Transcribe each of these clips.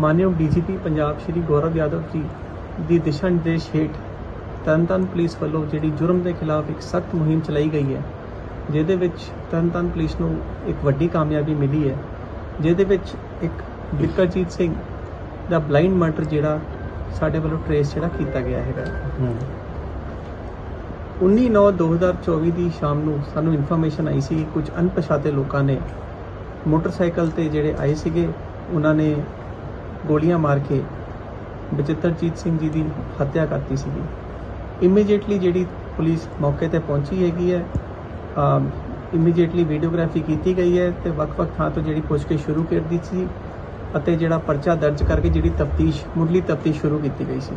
ਮਾਨਯੋਗ ਡੀਜੀਪੀ ਪੰਜਾਬ ਸ਼੍ਰੀ ਗੌਰਵ ਯਾਦਵ ਜੀ ਦੀ ਦਿਸ਼ਾ ਨਿਰਦੇਸ਼ ਹੇਠ ਤਰਨਤਾਰਨ ਪੁਲਿਸ ਵੱਲੋਂ ਜਿਹੜੀ ਜੁਰਮ ਦੇ ਖਿਲਾਫ ਇੱਕ ਸਖਤ ਮੁਹਿੰਮ ਚਲਾਈ ਗਈ ਹੈ ਜਿਹਦੇ ਵਿੱਚ ਤਰਨਤਾਰਨ ਪੁਲਿਸ ਨੂੰ ਇੱਕ ਵੱਡੀ ਕਾਮਯਾਬੀ ਮਿਲੀ ਹੈ ਜਿਹਦੇ ਵਿੱਚ ਇੱਕ ਬਿਕਰਜੀਤ ਸਿੰਘ ਦਾ ਬਲਾਈਂਡ ਮਰਡਰ ਜਿਹੜਾ ਸਾਡੇ ਵੱਲੋਂ ਟਰੇਸ ਜਿਹੜਾ ਕੀਤਾ ਗਿਆ ਹੈਗਾ। 19/9/2024 ਦੀ ਸ਼ਾਮ ਨੂੰ ਸਾਨੂੰ ਇਨਫੋਰਮੇਸ਼ਨ ਆਈ ਸੀ ਕੁਝ ਅਣਪਛਾਤੇ ਲੋਕਾਂ ਨੇ ਮੋਟਰਸਾਈਕਲ ਤੇ ਜਿਹੜੇ ਆਏ ਸੀਗੇ ਉਹਨਾਂ ਨੇ ਗੋਲੀਆਂ ਮਾਰ ਕੇ ਬਚਿੱਤਰਜੀਤ ਸਿੰਘ ਜੀ ਦੀ ਹੱਤਿਆ ਕਰਤੀ ਸੀਗੀ। ਇਮੀਡੀਏਟਲੀ ਜਿਹੜੀ ਪੁਲਿਸ ਮੌਕੇ ਤੇ ਪਹੁੰਚੀ ਹੈਗੀ ਹੈ ਇਮੀਡੀਏਟਲੀ ਵੀਡੀਓਗ੍ਰਾਫੀ ਕੀਤੀ ਗਈ ਹੈ ਤੇ ਵੱਖ-ਵੱਖ ਥਾਂ ਤੋਂ ਜਿਹੜੀ ਪੁੱਛਗਿੱਛ ਸ਼ੁਰੂ ਕਰ ਦਿੱਤੀ ਸੀ ਅਤੇ ਜਿਹੜਾ ਪਰਚਾ ਦਰਜ ਕਰਕੇ ਜਿਹੜੀ ਤਫਤੀਸ਼, ਮੁੱਢਲੀ ਤਫਤੀਸ਼ ਸ਼ੁਰੂ ਕੀਤੀ ਗਈ ਸੀ।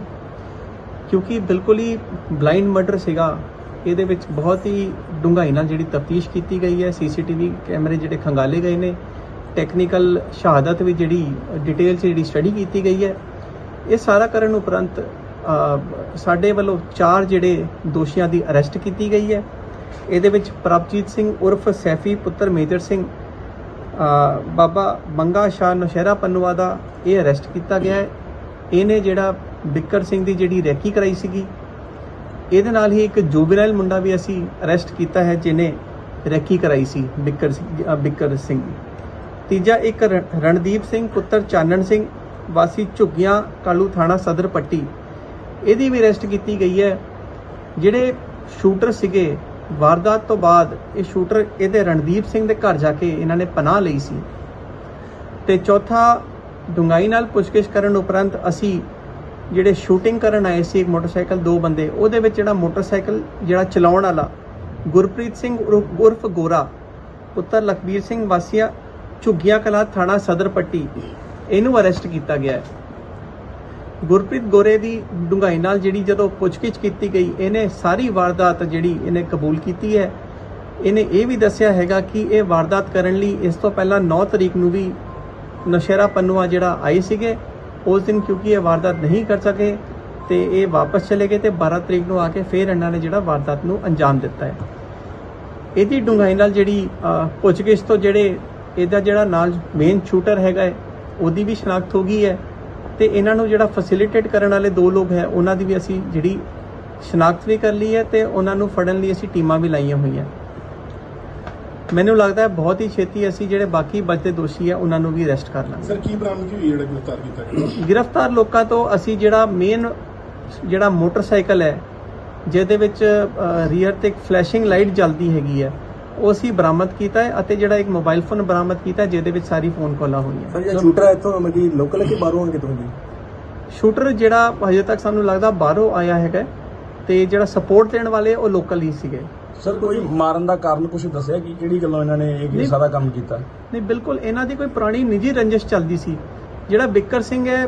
ਕਿਉਂਕਿ ਬਿਲਕੁਲ ਹੀ ਬਲਾਈਂਡ ਮਰਡਰ ਸੀਗਾ, ਇਹਦੇ ਵਿੱਚ ਬਹੁਤ ਹੀ ਡੂੰਘਾਈ ਨਾਲ ਜਿਹੜੀ ਤਫਤੀਸ਼ ਕੀਤੀ ਗਈ ਹੈ, ਸੀਸੀਟੀਵੀ ਕੈਮਰੇ ਜਿਹੜੇ ਖੰਗਾਲੇ ਗਏ ਨੇ ਟੈਕਨੀਕਲ ਸ਼ਹਾਦਤ ਵੀ ਜਿਹੜੀ ਡਿਟੇਲ 'ਚ ਜਿਹੜੀ ਸਟੱਡੀ ਕੀਤੀ ਗਈ ਹੈ ਇਹ ਸਾਰਾ ਕਰਨ ਉਪਰੰਤ ਸਾਡੇ ਵੱਲੋਂ ਚਾਰ ਜਿਹੜੇ ਦੋਸ਼ੀਆਂ ਦੀ ਅਰੈਸਟ ਕੀਤੀ ਗਈ ਹੈ। ਇਹਦੇ ਵਿੱਚ ਪ੍ਰਭਜੀਤ ਸਿੰਘ ਉਰਫ ਸੈਫੀ ਪੁੱਤਰ ਮੇਜਰ ਸਿੰਘ ਬਾਬਾ ਮੰਗਾ ਸ਼ਾਹ ਨੌਸ਼ਹਿਰਾ ਪੰਨੂਆ ਦਾ ਇਹ ਅਰੈਸਟ ਕੀਤਾ ਗਿਆ ਹੈ। ਇਹਨੇ ਜਿਹੜਾ ਬਿੱਕਰ ਸਿੰਘ ਦੀ ਜਿਹੜੀ ਰੈਕੀ ਕਰਾਈ ਸੀਗੀ ਇਹਦੇ ਨਾਲ ਹੀ ਇੱਕ ਜੁਬਨਾਈਲ ਮੁੰਡਾ ਵੀ ਅਸੀਂ ਅਰੈਸਟ ਕੀਤਾ ਹੈ ਜਿਹਨੇ ਰੈਕੀ ਕਰਾਈ ਸੀ ਬਿੱਕਰ ਸਿੰਘ- ਅ, ਬਿੱਕਰ ਸਿੰਘ ਦੀ। ਤੀਜਾ ਇੱਕ ਰਣਦੀਪ ਸਿੰਘ, ਪੁੱਤਰ ਚਾਨਣ ਸਿੰਘ, ਵਾਸੀ ਝੁੱਗੀਆਂ ਕਾਲੂ ਥਾਣਾ ਸਦਰ ਪੱਟੀ। ਇਹਦੀ ਵੀ ਅਰੈਸਟ ਕੀਤੀ ਗਈ ਹੈ। ਜਿਹੜੇ ਸ਼ੂਟਰ ਸੀਗੇ, ਵਾਰਦਾਤ ਤੋਂ ਬਾਅਦ ਇਹ ਸ਼ੂਟਰ ਇਹਦੇ ਰਣਦੀਪ ਸਿੰਘ ਦੇ ਘਰ ਜਾ ਕੇ ਇਹਨਾਂ ਨੇ ਪਨਾਹ ਲਈ ਸੀ। ਤੇ ਚੌਥਾ ਡੁੰਗਾਈ ਨਾਲ ਪੁੱਛਗਿੱਛ ਕਰਨ ਉਪਰੰਤ ਅਸੀਂ ਜਿਹੜੇ ਸ਼ੂਟਿੰਗ ਕਰਨ ਆਏ ਸੀ ਇੱਕ ਮੋਟਰਸਾਈਕਲ, ਦੋ ਬੰਦੇ, ਉਹਦੇ ਵਿੱਚ ਜਿਹੜਾ ਮੋਟਰਸਾਈਕਲ ਜਿਹੜਾ ਚਲਾਉਣ ਵਾਲਾ ਗੁਰਪ੍ਰੀਤ ਸਿੰਘ ਉਰਫ ਉਰਫ ਗੋਰਾ, ਪੁੱਤਰ ਲਖਬੀਰ ਸਿੰਘ ਵਾਸੀਆ ਝੁੱਗੀਆਂ ਕਲਾ ਥਾਣਾ ਸਦਰ ਪੱਟੀ। ਇਹਨੂੰ ਅਰੈਸਟ ਕੀਤਾ ਗਿਆ ਹੈ। ਗੁਰਪ੍ਰੀਤ ਗੋਰੇ ਦੀ ਡੁੰਗਾਈ ਨਾਲ ਜਿਹੜੀ ਜਦੋਂ ਪੁੱਛਗਿੱਛ ਕੀਤੀ ਗਈ, ਇਹਨੇ ਸਾਰੀ ਵਾਰਦਾਤ ਜਿਹੜੀ ਇਹਨੇ ਕਬੂਲ ਕੀਤੀ ਹੈ। ਇਹਨੇ ਇਹ ਵੀ ਦੱਸਿਆ ਹੈਗਾ ਕਿ ਇਹ ਵਾਰਦਾਤ ਕਰਨ ਲਈ ਇਸ ਤੋਂ ਪਹਿਲਾਂ 9 ਤਰੀਕ ਨੂੰ ਵੀ ਨਸ਼ੇਰਾ ਪੰਨੂਆ ਜਿਹੜਾ ਆਏ ਸੀਗੇ, ਉਸ ਦਿਨ ਕਿਉਂਕਿ ਇਹ ਵਾਰਦਾਤ ਨਹੀਂ ਕਰ ਸਕੇ ਤੇ ਇਹ ਵਾਪਸ ਚਲੇ ਗਏ ਤੇ 12 ਤਰੀਕ ਨੂੰ ਆ ਕੇ ਫੇਰ ਇਹਨਾਂ ਨੇ ਜਿਹੜਾ ਵਾਰਦਾਤ ਨੂੰ ਅੰਜਾਮ ਦਿੱਤਾ ਹੈ। ਇਹਦੀ ਡੂੰਘਾਈ ਨਾਲ ਜਿਹੜੀ ਪੁੱਛਗਿੱਛ ਤੋਂ ਜਿਹੜੇ ਇਹਦਾ ਜਿਹੜਾ ਨਾਲ ਮੇਨ ਸ਼ੂਟਰ ਹੈਗਾ ਹੈ ਉਹਦੀ ਵੀ ਸ਼ਨਾਖਤ ਹੋ ਗਈ ਹੈ ਤੇ ਇਹਨਾਂ ਨੂੰ ਜਿਹੜਾ ਫੈਸਿਲਿਟੇਟ ਕਰਨ ਵਾਲੇ ਦੋ ਲੋਕ ਹੈ ਉਹਨਾਂ ਦੀ ਵੀ ਅਸੀਂ ਜਿਹੜੀ ਸ਼ਨਾਖਤ ਵੀ ਕਰ ਲਈ ਹੈ ਤੇ ਉਹਨਾਂ ਨੂੰ ਫੜਨ ਲਈ ਅਸੀਂ ਟੀਮਾਂ ਵੀ ਲਾਈਆਂ ਹੋਈਆਂ। ਮੈਨੂੰ ਲੱਗਦਾ ਹੈ ਬਹੁਤ ਹੀ ਛੇਤੀ ਅਸੀਂ ਜਿਹੜੇ ਬਾਕੀ ਬਚਦੇ ਦੋਸ਼ੀ ਹੈ ਉਹਨਾਂ ਨੂੰ ਵੀ ਅਰੈਸਟ ਕਰ ਲਾਂਗੇ। ਸਰ ਕੀ ਬਰਾਮਦਗੀ ਹੋਈ ਜਿਹੜਾ ਗ੍ਰਿਫਤਾਰ ਕੀਤਾ ਗਿਆ? ਗ੍ਰਿਫਤਾਰ ਲੋਕਾਂ ਤੋਂ ਅਸੀਂ ਜਿਹੜਾ ਮੇਨ ਜਿਹੜਾ ਮੋਟਰਸਾਈਕਲ ਹੈ ਜਿਹਦੇ ਵਿੱਚ ਰੀਅਰ ਤੇ ਇੱਕ ਫਲੈਸ਼ਿੰਗ ਲਾਈਟ ਜਲਦੀ ਹੈਗੀ ਹੈ ਉਹ ਅਸੀਂ ਬਰਾਮਦ ਕੀਤਾ ਹੈ ਅਤੇ ਜਿਹੜਾ ਇੱਕ ਮੋਬਾਈਲ ਫੋਨ ਬਰਾਮਦ ਕੀਤਾ ਹੈ, ਜਿਹਦੇ ਵਿੱਚ ਸਾਰੀ ਫੋਨ ਕਾਲਾਂ ਹੋਈਆਂ। ਸਰ ਇਹ ਸ਼ੂਟਰ ਹੈ ਇੱਥੋਂ ਮਤਲਬ ਕਿ ਲੋਕਲ ਹੈ ਕਿ ਬਾਹਰੋਂ ਆਣ ਕਿਤੋਂ ਜੀ ਸ਼ੂਟਰ ਜਿਹੜਾ ਹਜੇ ਤੱਕ ਸਾਨੂੰ ਲੱਗਦਾ ਬਾਹਰੋਂ ਆਇਆ ਹੈਗਾ ਤੇ ਜਿਹੜਾ ਸਪੋਰਟ ਦੇਣ ਵਾਲੇ ਉਹ ਲੋਕਲ ਹੀ ਸੀਗੇ। ਸਰ ਕੋਈ ਮਾਰਨ ਦਾ ਕਾਰਨ ਕੁਝ ਦੱਸਿਆ ਕਿ ਕਿਹੜੀ ਗੱਲੋਂ ਇਹਨਾਂ ਨੇ ਇਹ। ਸਾਰਾ ਕੰਮ ਕੀਤਾ? ਨਹੀਂ ਬਿਲਕੁਲ ਇਹਨਾਂ ਦੀ ਕੋਈ ਪੁਰਾਣੀ ਨਿੱਜੀ ਰੰਜਿਸ਼ ਚੱਲਦੀ ਸੀ। ਜਿਹੜਾ ਬਿੱਕਰ ਸਿੰਘ ਹੈ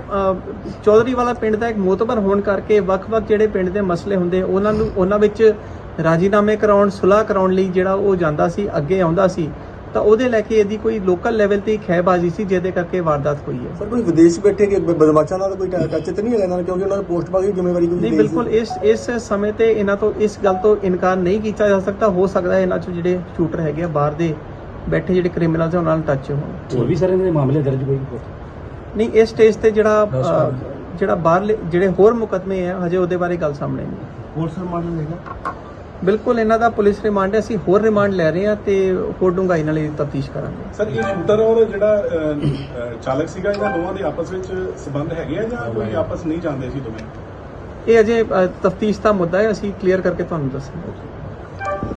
ਚੌਧਰੀ ਵਾਲਾ ਪਿੰਡ ਦਾ ਇੱਕ ਮੋਤਬਰ ਹੋਣ ਕਰਕੇ ਵੱਖ-ਵੱਖ ਜਿਹੜੇ ਪਿੰਡ ਦੇ ਮਸਲੇ ਹੁੰਦੇ ਉਹਨਾਂ ਨੂੰ ਉਹਨਾਂ ਵਿੱਚ ਰਾਜੀਨਾਮੇ ਕਰਾਉਣ ਸੁਲ੍ਹਾ ਕਰਾਉਣ ਲਈ ਜਿਹੜਾ ਉਹ ਜਾਂਦਾ ਸੀ ਅੱਗੇ ਆਉਂਦਾ ਸੀ ਤਾਂ ਉਹਦੇ ਲੈ ਕੇ ਇਹਦੀ ਕੋਈ ਲੋਕਲ ਲੈਵਲ ਤੇ ਖੈਬਾਜ਼ੀ ਸੀ ਜਿਹਦੇ ਕਰਕੇ ਵਾਰਦਾਤ ਹੋਈ ਹੈ। ਸਰ ਕੋਈ ਵਿਦੇਸ਼ ਬੈਠੇ ਕਿ ਬਦਮਾਸ਼ਾਂ ਨਾਲ ਕੋਈ ਟੱਚ ਤੇ ਨਹੀਂ ਹੈਗਾ ਇਹਨਾਂ ਦਾ ਕਿਉਂਕਿ ਉਹਨਾਂ ਦੀ ਪੋਸਟ ਪਾਈ ਜ਼ਿੰਮੇਵਾਰੀ ਕੋਈ ਨਹੀਂ ਦੀ। ਬਿਲਕੁਲ ਇਸ ਇਸ ਸਮੇਂ ਤੇ ਇਹਨਾਂ ਤੋਂ ਇਸ ਗੱਲ ਤੋਂ ਇਨਕਾਰ ਨਹੀਂ ਕੀਤਾ ਜਾ ਸਕਦਾ। ਹੋ ਸਕਦਾ ਹੈ ਇਹਨਾਂ ਚੋਂ ਜਿਹੜੇ ਸ਼ੂਟਰ ਹੈਗੇ ਆ ਬਾਹਰ ਦੇ ਬੈਠੇ ਜਿਹੜੇ ਕ੍ਰਿਮੀਨਲਸ ਉਹਨਾਂ ਨਾਲ ਟੱਚ ਹੋਣ। ਹੋਰ ਵੀ ਸਾਰੇ ਇਹਨਾਂ ਦੇ ਮਾਮਲੇ ਦਰਜ ਕੋਈ? ਨਹੀਂ ਇਸ ਸਟੇਜ ਤੇ ਜਿਹੜਾ। ਜਿਹੜਾ ਬਾਹਰਲੇ ਜਿਹੜੇ ਹੋਰ ਮੁਕਦਮੇ ਆ ਹਜੇ ਉਹਦੇ ਬਾਰੇ ਗੱਲ ਸਾਹਮਣੇ ਨਹੀਂ। ਪੁਲਿਸ ਰਿਮਾਂਡ ਹੈਗਾ? ਬਿਲਕੁਲ ਇਹਨਾਂ ਦਾ ਪੁਲਿਸ ਰਿਮਾਂਡ ਹੈ ਅਸੀਂ ਹੋਰ ਰਿਮਾਂਡ ਲੈ ਰਹੇ ਹਾਂ ਤੇ ਹੋਰ ਡੂੰਘਾਈ ਨਾਲ ਇਹਦੀ ਤਫਤੀਸ਼ ਕਰਾਂਗੇ। ਸਰ ਇਹ ਸ਼ੂਟਰ ਔਰ ਜਿਹੜਾ ਅਹ, ਚਾਲਕ ਸੀਗਾ ਇਹਨਾਂ ਦੋਵਾਂ ਦੇ ਆਪਸ ਵਿੱਚ ਸਬੰਧ ਹੈਗੇ ਆ ਜਾਂ ਕੋਈ ਆਪਸ ਨਹੀਂ ਜਾਣਦੇ ਸੀ ਦੋਵੇਂ? ਇਹ ਅਜੇ ਤਫਤੀਸ਼ ਦਾ ਮੁੱਦਾ ਹੈ ਅਸੀਂ ਕਲੀਅਰ ਕਰਕੇ ਤੁਹਾਨੂੰ ਦੱਸਾਂਗੇ।